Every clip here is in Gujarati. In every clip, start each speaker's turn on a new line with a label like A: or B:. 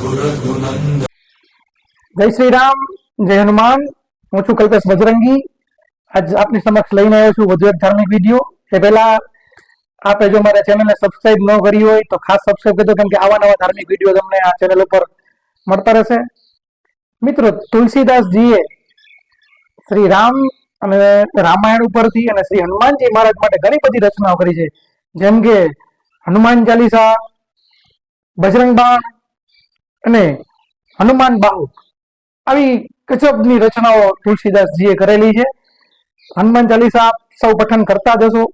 A: જય શ્રી રામ જય હનુમાન. હું છું કલ્પેશ બજરંગી. આજ આપની સમક્ષ લઈને આવ્યો છું વધુ એક ધાર્મિક વીડિયો. એ પહેલા આપે જો મારા ચેનલને સબસ્ક્રાઇબ ન કરી હોય તો ખાસ સબસ્ક્રાઇબ કરજો કેમ કે આવા નવા ધાર્મિક વીડિયો તમને આ ચેનલ ઉપર મળતા રહેશે. મિત્રો, તુલસીદાસજીએ શ્રી રામ અને રામાયણ ઉપરથી અને શ્રી હનુમાનજી મહારાજ માટે ઘણી બધી રચનાઓ કરી છે. જેમ કે હનુમાન ચાલીસા, બજરંગ બાણ અને હનુમાન બાહુ. આવી કચબની રચનાઓ તુલસીદાસજીએ કરેલી છે. હનુમાન ચાલીસા આપ સૌ પઠન કરતા જ હશો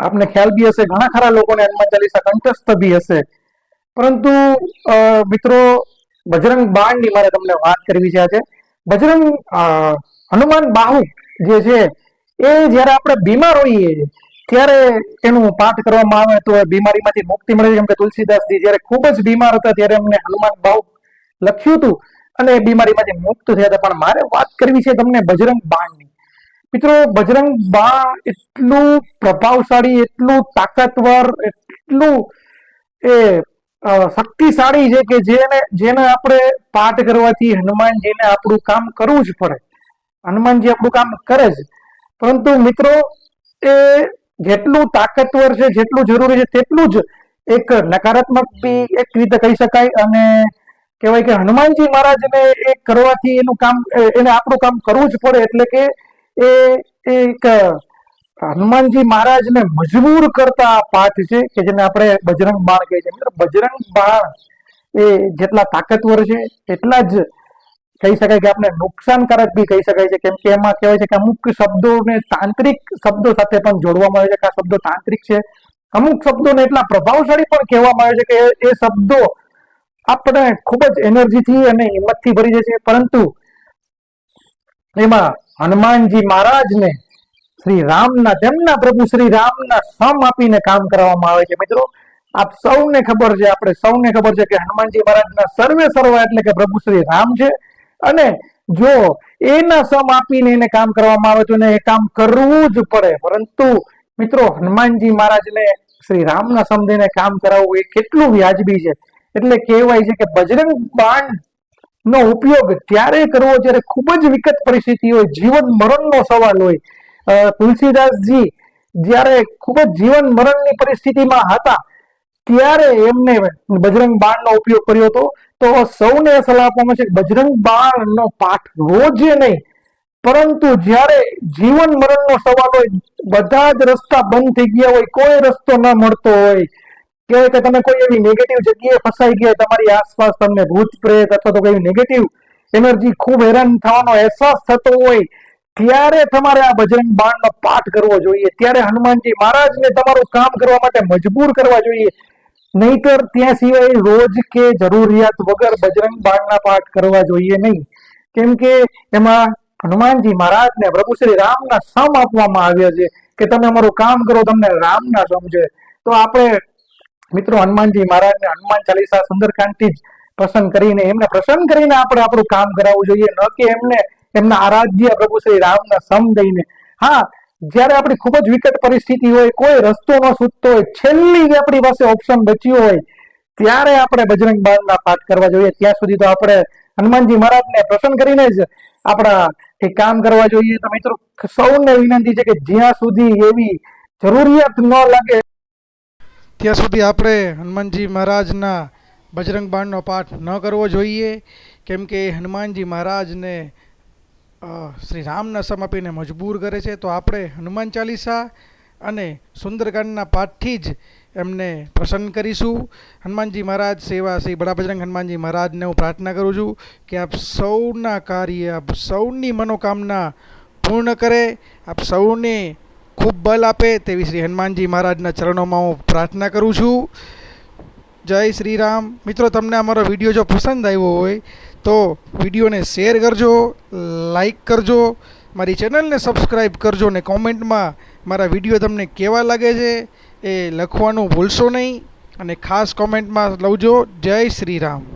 A: આપને ખ્યાલ બી હશે ઘણા ખરા લોકોને હનુમાન ચાલીસા કંઠસ્થ બી હશે. પરંતુ મિત્રો બજરંગ બાણની મારે તમને વાત કરવી છે આજે. બજરંગ હનુમાન બાહુ જે છે એ જ્યારે આપણે બીમાર હોઈએ છીએ, ત્યારે એનું પાઠ કરવામાં આવે તો બીમારીમાંથી મુક્તિ મળે છે. કેમ કે તુલસીદાસજી જ્યારે ખૂબ જ બીમાર હતા ત્યારે એમને હનુમાન બાહુ લખ્યું હતું અને એ બીમારીમાંથી મુક્ત થયા હતા. પણ મારે વાત કરવી છે તમને બજરંગ બાણની. મિત્રો, બજરંગ બાણ એટલું પ્રભાવશાળી, એટલું તાકાતવર, એટલું એ શક્તિશાળી છે કે જેને જેને આપણે પાઠ કરવાથી હનુમાનજીને આપણું કામ કરવું જ પડે. હનુમાનજી આપણું કામ કરે જ. પરંતુ મિત્રો, એ જેટલું તાકાતવર છે, જેટલું જરૂરી છે, તેટલું જ એક નકારાત્મક બી એક રીતે કહી શકાય અને કહેવાય કે હનુમાનજી મહારાજને એ કરવાથી એનું કામ એને આપણું કામ કરવું જ પડે એટલે કે એ એક હનુમાનજી મહારાજને મજબૂર કરતા પાઠ છે કે જેને આપણે બજરંગ બાણ કહીએ છીએ. બજરંગ બાણ એ જેટલા તાકતવર છે, એટલા જ કહી શકાય કે આપણે નુકસાનકારક બી કહી શકાય છે. કેમ કે એમાં કહેવાય છે કે અમુક શબ્દોને તાંત્રિક શબ્દો સાથે પણ જોડવામાં આવે છે કે આ શબ્દો તાંત્રિક છે. અમુક શબ્દોને એટલા પ્રભાવશાળી પણ કહેવામાં આવે છે કે એ- શબ્દો આપણે ખૂબ જ એનર્જીથી અને હિંમતથી ભરી જાય છે. પરંતુ એમાં હનુમાનજી મહારાજને શ્રી રામના, તેમના પ્રભુ શ્રી રામના સમ આપીને કામ કરવામાં આવે છે. મિત્રો, આપ સૌને ખબર છે, આપણે સૌને ખબર છે કે હનુમાનજી મહારાજના સર્વે સર્વ એટલે કે પ્રભુ શ્રી રામ છે. અને જો એના સમ આપીને એને કામ કરવામાં આવે તો એને એ કામ કરવું જ પડે. પરંતુ મિત્રો હનુમાનજી મહારાજને શ્રી રામના સમ દઈને કામ કરાવવું એ કેટલું વ્યાજબી છે. એટલે કહેવાય છે કે બજરંગ બાણ નો ઉપયોગ ત્યારે કરવો જ્યારે ખૂબ જ વિકટ પરિસ્થિતિ હોય, જીવન મરણનો સવાલ હોય. તુલસીદાસજી જ્યારે ખૂબ જ જીવન મરણની પરિસ્થિતિમાં હતા, ત્યારે એમને બજરંગ બાણનો ઉપયોગ કર્યો હતો. તો સૌને સલાહ આપવામાં છે બજરંગ બાણનો પાઠ રોજે નહીં, પરંતુ જ્યારે જીવન મરણનો સવાલ હોય, બધા જ રસ્તા બંધ થઈ ગયા હોય, કોઈ રસ્તો ન મળતો હોય કહેવાય કે તમે કોઈ એવી નેગેટિવ જગ્યાએ ફસાઈ ગયા, તમારી આસપાસ તમને ભૂત પ્રેત અથવા તો કોઈ નેગેટિવ એનર્જી ખૂબ હેરાન થવાનો અહેસાસ થતો હોય, ત્યારે તમારે આ બજરંગ બાણનો પાઠ કરવો જોઈએ. ત્યારે હનુમાનજી મહારાજને તમારું કામ કરવા માટે મજબૂર કરવા જોઈએ. નહીતર ત્યાં સિવાય રોજ કે જરૂરિયાત વગર બજરંગ બાણના પાઠ કરવા જોઈએ નહીં. કેમ કે એમાં હનુમાનજી મહારાજને પ્રભુ શ્રી રામના સમ આપવામાં આવ્યા છે કે તમે અમારું કામ કરો, તમને રામના સમજે તો આપણે મિત્રો હનુમાનજી મહારાજને હનુમાન ચાલીસા, સુંદરકાંડથી જ પ્રસન્ન કરીને એમને પ્રસન્ન કરીને આપણે આપણું કામ કરાવવું જોઈએ. ન કે એમને એમના આરાધ્ય પ્રભુ શ્રી રામના સમ દઈને. હા જ્યારે આપણી ખૂબ જ વિકટ પરિસ્થિતિ હોય, કોઈ રસ્તો ન સૂચતો હોય, છેલ્લી આપણી પાસે ઓપ્શન બચ્યું હોય, ત્યારે આપણે બજરંગ બાણના પાઠ કરવા જોઈએ. ત્યાં સુધી તો આપણે હનુમાનજી મહારાજને પ્રસન્ન કરીને જ આપણા એ કામ કરવા જોઈએ. તો મિત્રો, સૌને વિનંતી છે કે જ્યાં સુધી એવી જરૂરિયાત ન લાગે
B: ત્યાં સુધી આપણે હનુમાનજી મહારાજના બજરંગ બાણનો પાઠ ન કરવો જોઈએ. કેમ કે હનુમાનજી મહારાજને શ્રી રામના સમ આપીને મજબૂર કરે છે, તો આપણે હનુમાન ચાલીસા અને સુંદરકાંડના પાઠથી જ એમને પ્રસન્ન કરીશું. હનુમાનજી મહારાજ સેવા શ્રી બડા બજરંગ હનુમાનજી મહારાજને હું પ્રાર્થના કરું છું કે આપ સૌના કાર્ય, આપ સૌની મનોકામના પૂર્ણ કરે, આપ સૌને ખૂબ બલ આપે તેવી શ્રી હનુમાનજી મહારાજના ચરણોમાં હું પ્રાર્થના કરું છું. જય શ્રી રામ મિત્રો, તમને અમારો વીડિયો જો પસંદ આવ્યો હોય તો વિડીયોને શેર કરજો, લાઈક કરજો, મારી ચેનલને સબસ્ક્રાઈબ કરજો ને કોમેન્ટમાં મારા વીડિયો તમને કેવા લાગે છે એ લખવાનું ભૂલશો નહીં અને ખાસ કોમેન્ટમાં લવજો જય શ્રી રામ.